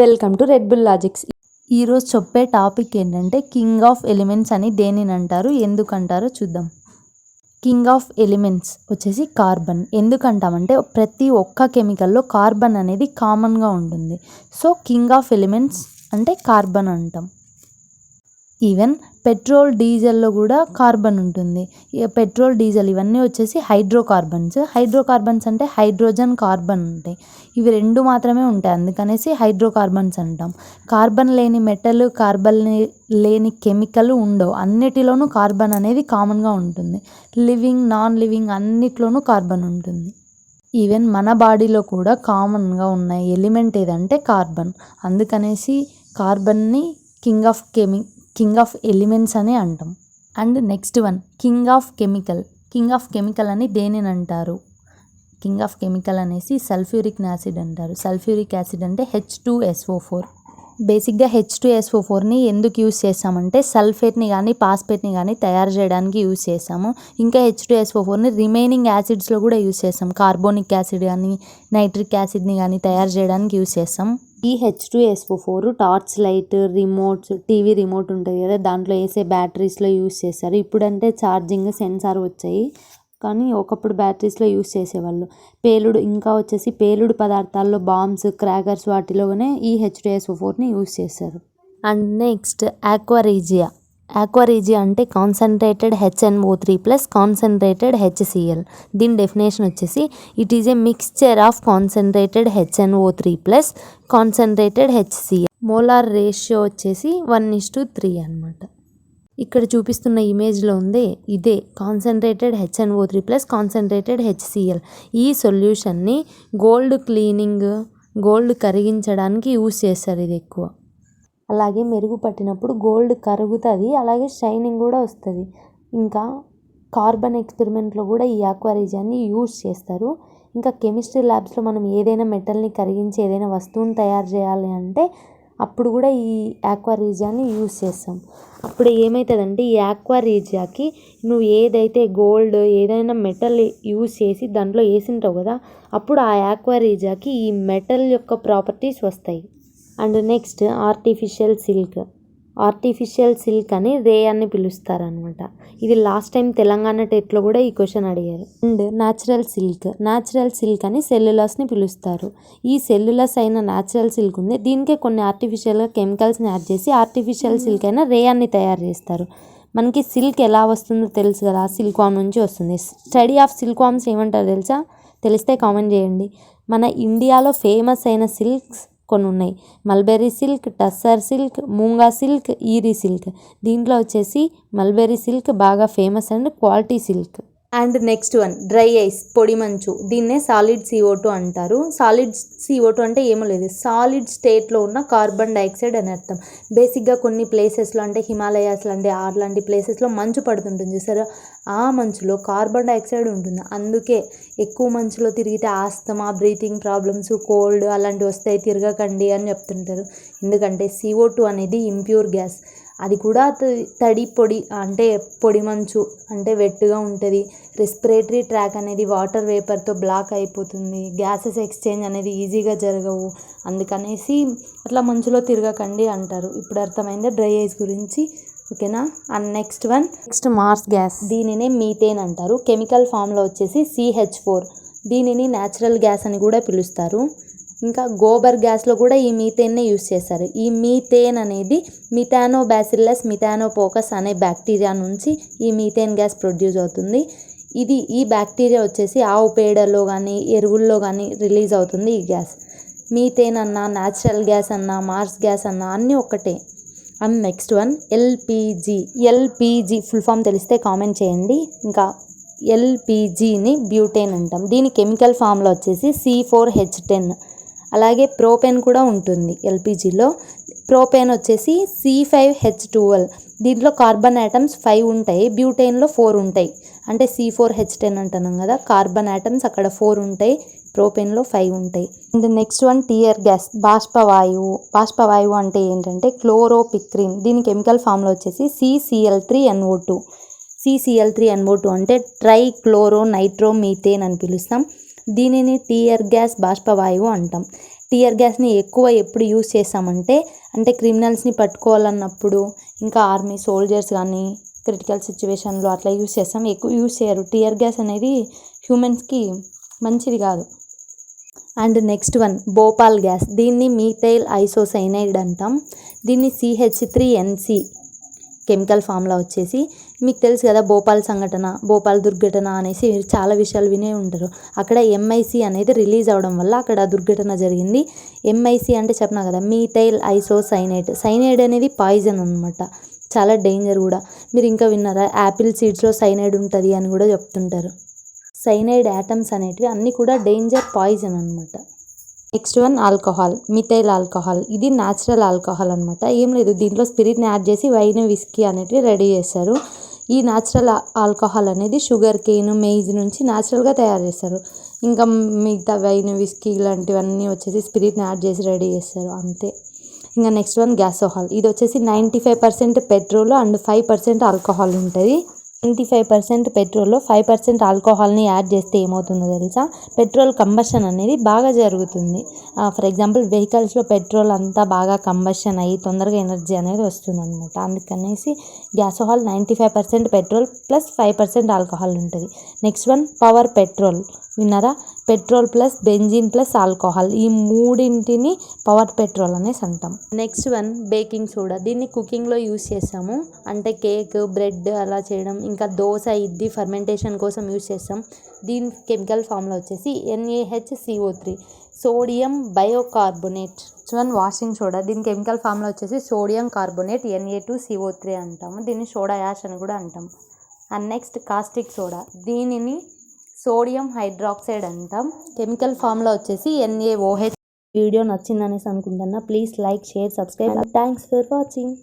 Welcome to red bull logics. ఈరోజు చెప్పే topic ఏంటంటే కింగ్ ఆఫ్ ఎలిమెంట్స్ అని దేనిని అంటారు ఎందుకంటారో చూద్దాం. కింగ్ ఆఫ్ ఎలిమెంట్స్ వచ్చేసి కార్బన్. ఎందుకంటామంటే ప్రతి ఒక్క కెమికల్లో కార్బన్ అనేది కామన్గా ఉంటుంది. సో కింగ్ ఆఫ్ ఎలిమెంట్స్ అంటే కార్బన్ అంటాం. ఈవెన్ పెట్రోల్ డీజిల్లో కూడా కార్బన్ ఉంటుంది. పెట్రోల్ డీజిల్ ఇవన్నీ వచ్చేసి హైడ్రోకార్బన్స్. హైడ్రోకార్బన్స్ అంటే హైడ్రోజన్ కార్బన్ ఉంటాయి. ఇవి రెండు మాత్రమే ఉంటాయి. అందుకనేసి హైడ్రోకార్బన్స్ అంటాం. కార్బన్ లేని మెటల్ కార్బన్ లేని కెమికల్ ఉండవు. అన్నిటిలోనూ కార్బన్ అనేది కామన్గా ఉంటుంది. లివింగ్ నాన్ లివింగ్ అన్నిట్లోనూ కార్బన్ ఉంటుంది. ఈవెన్ మన బాడీలో కూడా కామన్గా ఉన్న ఎలిమెంట్ ఏదంటే కార్బన్. అందుకనేసి కార్బన్ని కింగ్ ఆఫ్ కెమి కింగ్ ఆఫ్ ఎలిమెంట్స్ అని అంటాం. And next one king of chemical king of chemical అని దేనిని అంటారు? కింగ్ ఆఫ్ కెమికల్ అనేసి సల్ఫ్యూరిక్ యాసిడ్ అంటారు. సల్ఫ్యూరిక్ యాసిడ్ అంటే H two S O four బేసిక్గా హెచ్ టూ ఎస్ఓ ఫోర్ని ఎందుకు యూజ్ చేస్తామంటే సల్ఫేట్ని కానీ పాస్పేట్ని కానీ తయారు చేయడానికి యూస్ చేస్తాము. ఇంకా హెచ్ టూ ఎస్ఓ ఫోర్ని రిమైనింగ్ యాసిడ్స్లో కూడా యూజ్ చేస్తాం. కార్బోనిక్ యాసిడ్ కానీ నైట్రిక్ యాసిడ్ని కానీ తయారు చేయడానికి యూజ్ చేస్తాం. ఈ H two S O four torch light remotes TV remote ఉంటుంది కదా దాంట్లో వేసే బ్యాటరీస్లో యూస్ చేస్తారు. ఇప్పుడంటే ఛార్జింగ్ సెన్సార్ వచ్చాయి కానీ ఒకప్పుడు బ్యాటరీస్లో యూస్ చేసేవాళ్ళు. పేలుడు ఇంకా వచ్చేసి పేలుడు పదార్థాల్లో బాంబ్స్ క్రాకర్స్ వాటిలోనే ఈ హెచ్డిఎస్ఓ ఫోర్ని యూస్ చేస్తారు. And next aqua regia aqua regia అంటే concentrated H N O three plus concentrated H C L దీని డెఫినేషన్ వచ్చేసి it is a mixture of concentrated H N O three plus concentrated H C L molar ratio వచ్చేసి one is to three అనమాట ఇక్కడ చూపిస్తున్న ఇమేజ్లో ఉందే ఇదే concentrated H N O three plus concentrated H C L ఈ సొల్యూషన్ని gold cleaning gold కరిగించడానికి యూస్ చేస్తారు ఇది ఎక్కువ. అలాగే మెరుగు పట్టినప్పుడు గోల్డ్ కరుగుతుంది అలాగే షైనింగ్ కూడా వస్తుంది. ఇంకా కార్బన్ ఎక్స్పెరిమెంట్లో కూడా ఈ ఆక్వారీజియాన్ని యూజ్ చేస్తారు. ఇంకా కెమిస్ట్రీ ల్యాబ్స్లో మనం ఏదైనా మెటల్ని కరిగించి ఏదైనా వస్తువుని తయారు చేయాలి అంటే అప్పుడు కూడా ఈ ఆక్వారిజాన్ని యూస్ చేస్తాం. అప్పుడు ఏమవుతుందంటే ఈ ఆక్వారీజియాకి నువ్వు ఏదైతే గోల్డ్ ఏదైనా మెటల్ యూజ్ చేసి దాంట్లో వేసింటావు కదా అప్పుడు ఆ ఆక్వారీజియాకి ఈ మెటల్ యొక్క ప్రాపర్టీస్ వస్తాయి. And next artificial silk. Artificial silk అని రే అని పిలుస్తారనమాట ఇది లాస్ట్ టైం తెలంగాణ టెట్లో కూడా ఈ క్వశ్చన్ అడిగారు. And natural silk. Natural silk అని సెల్యులస్ని పిలుస్తారు. ఈ సెల్యులస్ అయిన న్యాచురల్ సిల్క్ ఉంది. దీనికే కొన్ని ఆర్టిఫిషియల్గా కెమికల్స్ని యాడ్ చేసి ఆర్టిఫిషియల్ సిల్క్ అయిన రేయాన్ని తయారు చేస్తారు. మనకి సిల్క్ ఎలా వస్తుందో తెలుసు కదా. సిల్క్వామ్ నుంచి వస్తుంది. స్టడీ ఆఫ్ సిల్క్వామ్స్ ఏమంటారు తెలుసా? తెలిస్తే కామెంట్ చేయండి. మన ఇండియాలో ఫేమస్ అయిన సిల్క్స్ కొన్ని ఉన్నాయి mulberry silk tussar silk muga silk eri silk. దీంట్లో వచ్చేసి మల్బెర్రీ సిల్క్ బాగా famous and quality silk. And next one dry ice పొడి మంచు. దీన్నే సాలిడ్ సిఓ టూ అంటారు. సాలిడ్ సిఓ టూ అంటే ఏమో లేదు. సాలిడ్ స్టేట్లో ఉన్న కార్బన్ డైఆక్సైడ్ అని అర్థం. బేసిక్గా కొన్ని ప్లేసెస్లో అంటే హిమాలయాస్ లాంటి ఆర్ లాంటి ప్లేసెస్లో మంచు పడుతుంటుంది. సరే ఆ మంచులో కార్బన్ డైఆక్సైడ్ ఉంటుంది. అందుకే ఎక్కువ మంచులో తిరిగితే ఆస్తమా బ్రీతింగ్ ప్రాబ్లమ్స్ కోల్డ్ అలాంటివి వస్తాయి. తిరగకండి అని చెప్తుంటారు. ఎందుకంటే సిఓ టూ అనేది ఇంప్యూర్ గ్యాస్. అది కూడా తడి పొడి అంటే పొడి మంచు అంటే వెట్టుగా ఉంటుంది. రెస్పిరేటరీ ట్రాక్ అనేది వాటర్ వేపర్తో బ్లాక్ అయిపోతుంది. గ్యాసెస్ ఎక్స్చేంజ్ అనేది ఈజీగా జరగవు. అందుకనేసి అట్లా మంచులో తిరగకండి అంటారు. ఇప్పుడు అర్థమైందా? డ్రై ఐస్ గురించి ఓకేనా and next one next marsh gas దీనినే మీథేన్ అంటారు. కెమికల్ ఫామ్లో వచ్చేసి సిహెచ్ ఫోర్ దీనిని న్యాచురల్ గ్యాస్ అని కూడా పిలుస్తారు. ఇంకా గోబర్ గ్యాస్లో కూడా ఈ మీథేన్నే యూస్ చేస్తారు. ఈ మీథేన్ అనేది మిథానో బ్యాసిల్లస్ మిథానోపోకస్ అనే బ్యాక్టీరియా నుంచి ఈ మీథేన్ గ్యాస్ ప్రొడ్యూస్ అవుతుంది. ఇది ఈ బ్యాక్టీరియా వచ్చేసి ఆవు పేడలో కానీ ఎరువుల్లో కానీ రిలీజ్ అవుతుంది ఈ గ్యాస్. మీథేన్ అన్నా న్యాచురల్ గ్యాస్ అన్నా మార్స్ గ్యాస్ అన్నా అన్నీ ఒక్కటే. And next one LPG. LPG full form తెలిస్తే కామెంట్ చేయండి. ఇంకా ఎల్పిజిని బ్యూటేన్ అంటాం. దీని కెమికల్ ఫామ్లో వచ్చేసి సి ఫోర్ హెచ్ టెన్. అలాగే ప్రోపెన్ కూడా ఉంటుంది ఎల్పిజిలో. ప్రోపెన్ వచ్చేసి సి ఫైవ్ హెచ్ టువెల్. దీంట్లో కార్బన్ యాటమ్స్ ఫైవ్ ఉంటాయి బ్యూటైన్లో ఫోర్ ఉంటాయి. అంటే సి ఫోర్ హెచ్ టెన్ అంటున్నాం కదా కార్బన్ యాటమ్స్ అక్కడ ఫోర్ ఉంటాయి ప్రోపెన్లో ఫైవ్ ఉంటాయి. And next one tear gas బాష్పవాయువు. బాష్పవాయువు అంటే ఏంటంటే క్లోరోపిక్రిన్. దీని కెమికల్ ఫామ్లో వచ్చేసి C C L three N O two. C C L three N O two అంటే ట్రై క్లోరో నైట్రో మీథేన్ అని పిలుస్తాం. దీనిని టీయర్ గ్యాస్ బాష్పవాయువు అంటాం. టీయర్ గ్యాస్ని ఎక్కువ ఎప్పుడు యూస్ చేస్తామంటే అంటే క్రిమినల్స్ని పట్టుకోవాలన్నప్పుడు ఇంకా ఆర్మీ సోల్జర్స్ కానీ క్రిటికల్ సిచ్యువేషన్లో అట్లా యూస్ చేస్తాం ఎక్కువ యూస్ చేయరు. టీయర్ గ్యాస్ అనేది హ్యూమన్స్కి మంచిది కాదు. And next one Bhopal gas. దీన్ని మీథైల్ ఐసోసైనైడ్ అంటాం. దీన్ని సిహెచ్ త్రీ ఎన్సి కెమికల్ ఫామ్లో వచ్చేసి మీకు తెలుసు కదా భోపాల్ సంఘటన భోపాల్ దుర్ఘటన అనేసి మీరు చాలా విషయాలు వినే ఉంటారు. అక్కడ ఎంఐసి అనేది రిలీజ్ అవడం వల్ల అక్కడ దుర్ఘటన జరిగింది. ఎంఐసి అంటే చెప్పినా కదా మీథైల్ ఐసోసైనైడ్ సైనైడ్ అనేది పాయిజన్ అనమాట చాలా డేంజర్ కూడా. మీరు ఇంకా విన్నారా? యాపిల్ సీడ్స్లో సైనైడ్ ఉంటుంది అని కూడా చెప్తుంటారు. సైనైడ్ యాటమ్స్ అనేటివి అన్నీ కూడా డేంజర్ పాయిజన్ అనమాట next one alcohol methyl alcohol. ఇది న్యాచురల్ ఆల్కహాల్ అనమాట ఏం లేదు దీంట్లో స్పిరిట్ని యాడ్ చేసి వైన్ విస్కీ అనేటివి రెడీ చేస్తారు ఈ న్యాచురల్ ఆల్కహాల్ అనేది షుగర్ కేన్ మెయిజ్ నుంచి న్యాచురల్గా తయారు చేస్తారు. ఇంకా మిగతా వైన్ విస్కీ ఇలాంటివన్నీ వచ్చేసి స్పిరిట్ని యాడ్ చేసి రెడీ చేస్తారు. అంతే. ఇంకా నెక్స్ట్ వన్ గ్యాసోహాల్ ఇది వచ్చేసి ninety five percent petrol and five percent alcohol ఉంటుంది. ట్వంటీ ఫైవ్ పర్సెంట్ పెట్రోల్లో ఫైవ్ పర్సెంట్ ఆల్కహాల్ని యాడ్ చేస్తే ఏమవుతుందో తెలుసా? పెట్రోల్ కంబషన్ అనేది బాగా జరుగుతుంది. ఫర్ ఎగ్జాంపుల్ వెహికల్స్లో పెట్రోల్ అంతా బాగా కంబషన్ అయ్యి తొందరగా ఎనర్జీ అనేది వస్తుంది అనమాట అందుకనేసి gasohol ninety five percent petrol plus five percent alcohol ఉంటుంది. Next one power petrol. విన్నారా? Petrol plus benzene plus alcohol. ఈ మూడింటిని పవర్ పెట్రోల్ అనేసి అంటాం. Next one baking soda. దీన్ని కుకింగ్లో యూస్ చేస్తాము. అంటే కేక్ బ్రెడ్ అలా చేయడం ఇంకా దోశ ఇడ్లీ ఫర్మెంటేషన్ కోసం యూజ్ చేస్తాం. దీని కెమికల్ ఫామ్లో వచ్చేసి N A H C O three sodium bicarbonate one washing soda దీని కెమికల్ ఫామ్లో వచ్చేసి sodium carbonate N A two C O three అంటాము. దీన్ని సోడా యాష్ అని కూడా అంటాం. అండ్ నెక్స్ట్ కాస్టిక్ సోడా దీనిని సోడియం హైడ్రాక్సైడ్ అంటాం. కెమికల్ ఫామ్లో వచ్చేసి N A O H video నచ్చిందనేసి అనుకుంటున్నా. Please like share subscribe thanks for watching